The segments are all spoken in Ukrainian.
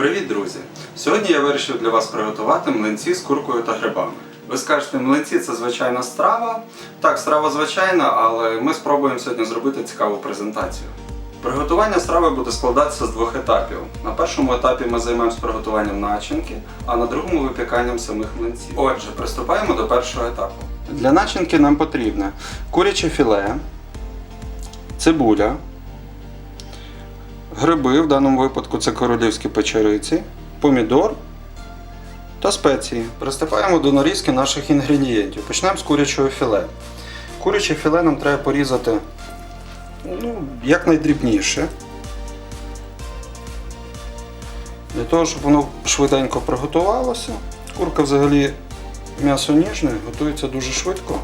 Привіт, друзі! Сьогодні я вирішив для вас приготувати млинці з куркою та грибами. Ви скажете, млинці це звичайна страва. Так, страва звичайна, але ми спробуємо сьогодні зробити цікаву презентацію. Приготування страви буде складатися з двох етапів. На першому етапі ми займемось приготуванням начинки, а на другому випіканням самих млинців. Отже, приступаємо до першого етапу. Для начинки нам потрібне куряче філе, цибуля, гриби, в даному випадку це королівські печериці, помідор та спеції. Приступаємо до нарізки наших інгредієнтів. Почнемо з курячого філе. Куряче філе нам треба порізати ну, якнайдрібніше. Для того, щоб воно швиденько приготувалося. Курка взагалі м'ясо ніжне, готується дуже швидко.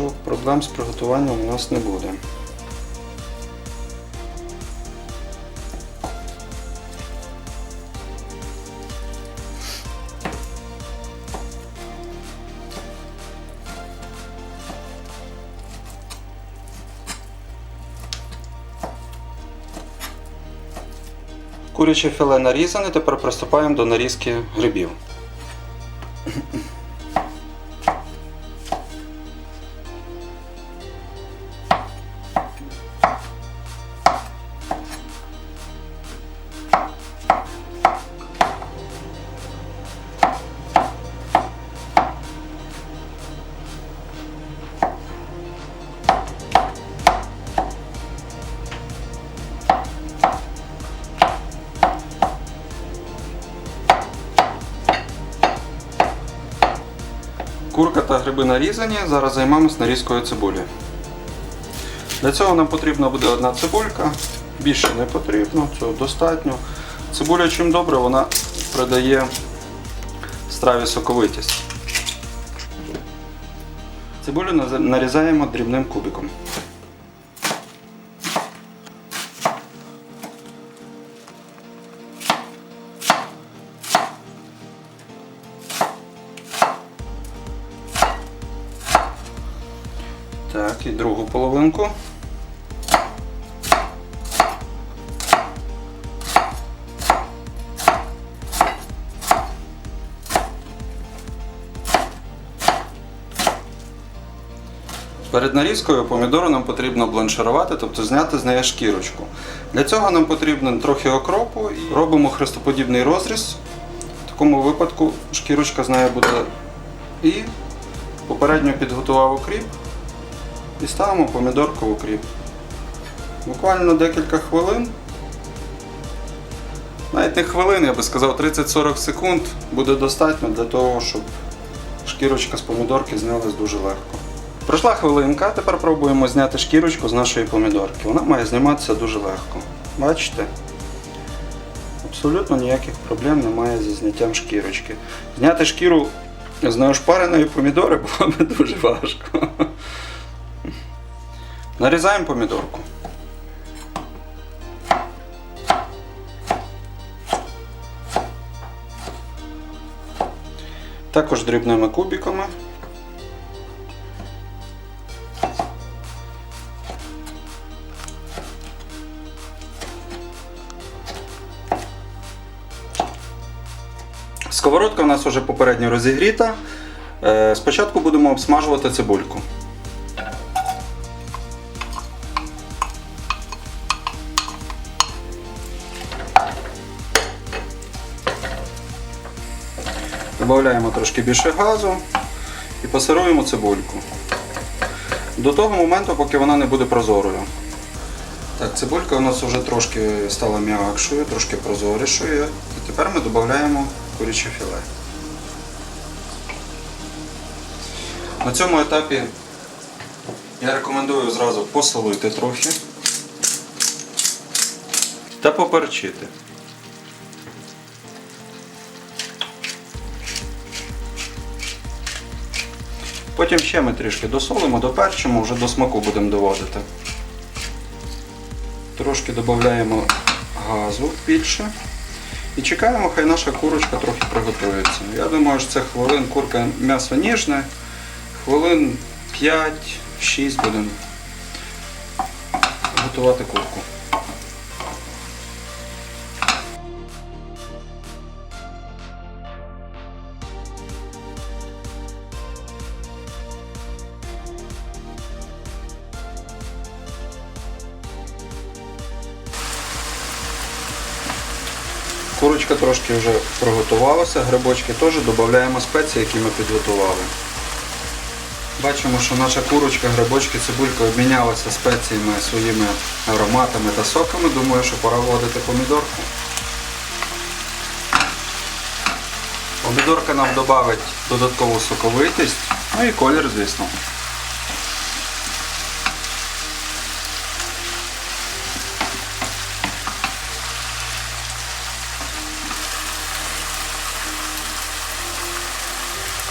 Що проблем з приготуванням у нас не буде. Куряче філе нарізане, тепер приступаємо до нарізки грибів. Курка та гриби нарізані, зараз займемось нарізкою цибулі. Для цього нам потрібна буде одна цибулька, більше не потрібно, цього достатньо. Цибуля чим добре, вона придає страві соковитість. Цибулю нарізаємо дрібним кубиком. Половинку. Перед нарізкою помідору нам потрібно бланширувати, тобто зняти з неї шкірочку. Для цього нам потрібно трохи окропу і робимо хрестоподібний розріз. В такому випадку шкірочка з неї буде і попередньо підготував окріп і ставимо помідорку в укріп. Буквально декілька хвилин. Навіть не хвилин, я би сказав, 30-40 секунд буде достатньо для того, щоб шкірочка з помідорки знялась дуже легко. Пройшла хвилинка, тепер пробуємо зняти шкірочку з нашої помідорки. Вона має зніматися дуже легко. Бачите? Абсолютно ніяких проблем немає зі зняттям шкірочки. Зняти шкіру з неошпареної помідори було б дуже важко. Нарізаємо помідорку. Також дрібними кубиками. Сковородка у нас вже попередньо розігріта. Е, Спочатку будемо обсмажувати цибульку. Додаємо трошки більше газу і пасируємо цибульку. До того моменту, поки вона не буде прозорою. Так, цибулька у нас вже трошки стала м'якшою, трошки прозорішою. І тепер ми додаємо куряче філе. На цьому етапі я рекомендую зразу посолити трохи та поперчити. Потім ще ми трішки досолимо, доперчимо, вже до смаку будемо доводити. Трошки додаємо газу більше. І чекаємо, хай наша курочка трохи приготується. Я думаю, що це хвилин курка м'ясо ніжне, хвилин 5-6 будемо готувати курку. Курочка трошки вже приготувалася, грибочки теж додаємо спеції, які ми підготували. Бачимо, що наша курочка, грибочки, цибулька обмінялися спеціями своїми ароматами та соками. Думаю, що пора вводити помідорку. Помідорка нам додавить додаткову соковитість, ну і колір, звісно.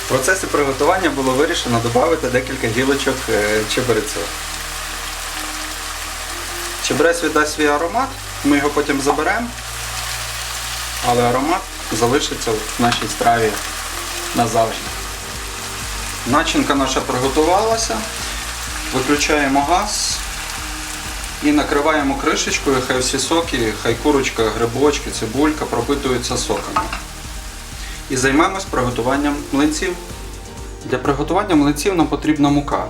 В процесі приготування було вирішено додати декілька гілочок е, чебрецю. Чебрець віддасть свій аромат, ми його потім заберемо, але аромат залишиться в нашій страві назавжди. Начинка наша приготувалася, виключаємо газ і накриваємо кришечкою, хай всі соки, хай курочка, грибочки, цибулька пропитуються соками і займемось приготуванням млинців. Для приготування млинців нам потрібна мука.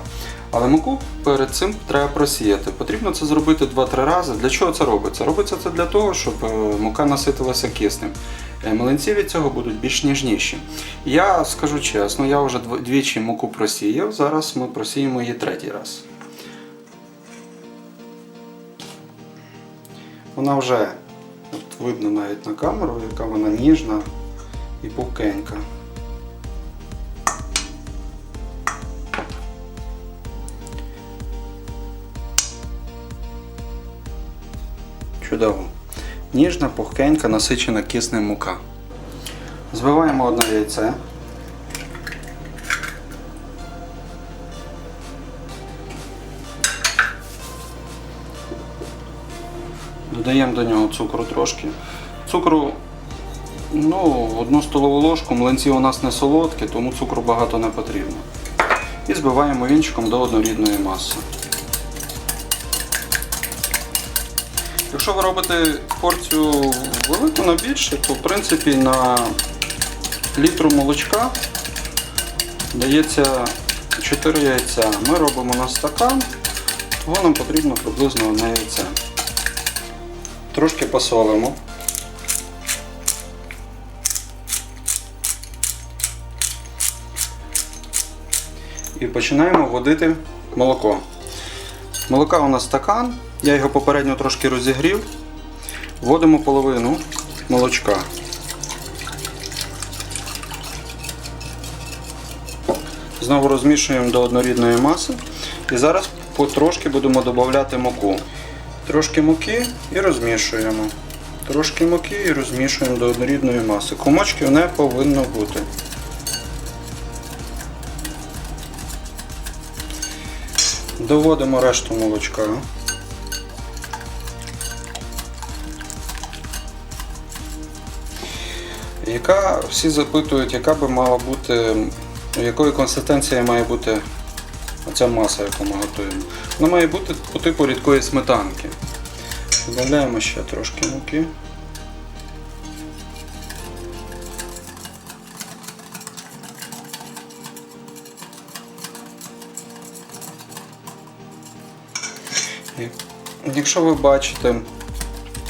Але муку перед цим треба просіяти. Потрібно це зробити 2-3 рази. Для чого це робиться? Робиться це для того, щоб е, мука наситилася киснем. Е, Млинці від цього будуть більш ніжніші. Я скажу чесно, я вже двічі муку просіяв, зараз ми просіємо її третій раз. Вона вже от видно навіть на камеру, яка вона ніжна і пухкенька. Чудово. Ніжна, пухкенька, насичена киснем мука. Збиваємо одне яйце. Додаємо до нього цукру трошки. Цукру Ну, одну столову ложку, млинці у нас не солодкі, тому цукру багато не потрібно. І збиваємо вінчиком до однорідної маси. Якщо ви робите порцію велику на більше, то в принципі на літру молочка дається 4 яйця. Ми робимо на стакан, того нам потрібно приблизно одне яйце. Трошки посолимо. І починаємо вводити молоко. Молока у нас стакан, я його попередньо трошки розігрів. Вводимо половину молочка. Знову розмішуємо до однорідної маси. І зараз потрошки будемо додавати муку. Трошки муки і розмішуємо. Трошки муки і розмішуємо до однорідної маси. Комочків не повинно бути. Доводимо решту молочка. Яка всі запитують, яка би мала бути, якої консистенції має бути оця маса, яку ми готуємо. Вона має бути по типу рідкої сметанки. Додаємо ще трошки муки. Якщо ви бачите,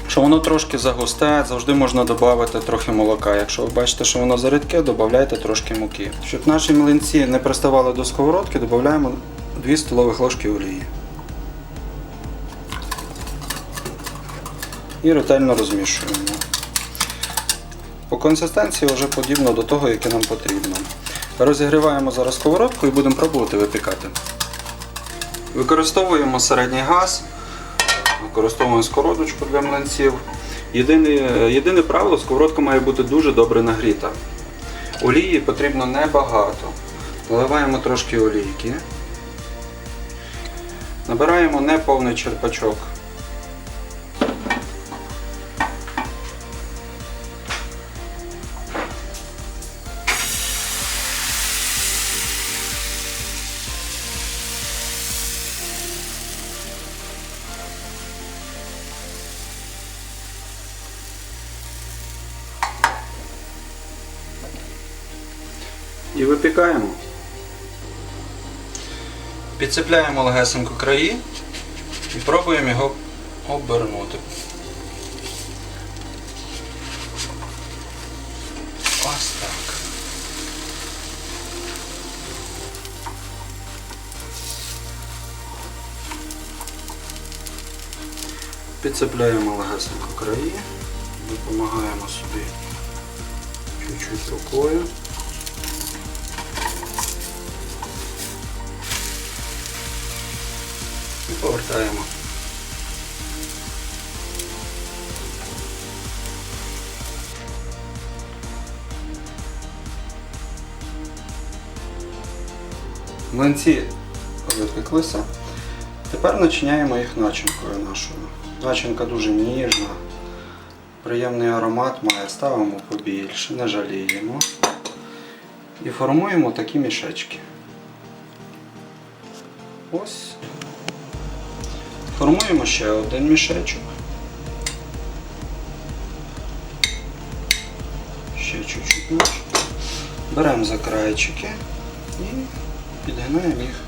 що воно трошки загусте, завжди можна додати трохи молока. Якщо ви бачите, що воно зарідке, додайте трошки муки. Щоб наші млинці не приставали до сковородки, додаємо 2 столових ложки олії. І ретельно розмішуємо. По консистенції вже подібно до того, яке нам потрібно. Розігріваємо зараз сковородку і будемо пробувати випікати. Використовуємо середній газ, використовуємо сковородочку для млинців. Єдине, єдине правило, сковородка має бути дуже добре нагріта. Олії потрібно небагато. Наливаємо трошки олійки. Набираємо неповний черпачок. І випікаємо. Підцепляємо легесенько краї і пробуємо його обернути. Ось так. Підцепляємо легесенько краї, допомагаємо собі чуть-чуть рукою. Повертаємо. Млинці випеклися. Тепер начиняємо їх начинкою нашою. Начинка дуже ніжна, приємний аромат має, ставимо побільше, не жаліємо. І формуємо такі мішечки. Ось. Формуємо ще один мішечок. Ще чуть-чуть наш. Беремо за крайчики і підгинаємо їх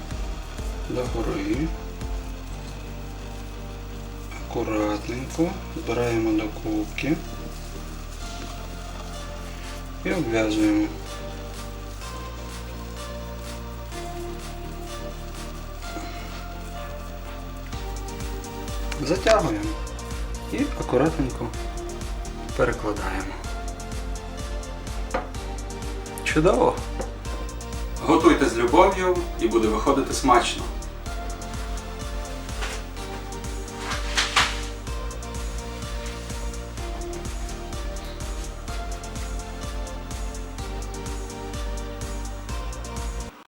догори. Акуратненько збираємо до кубки і обв'язуємо. Затягуємо і акуратненько перекладаємо. Чудово! Готуйте з любов'ю і буде виходити смачно.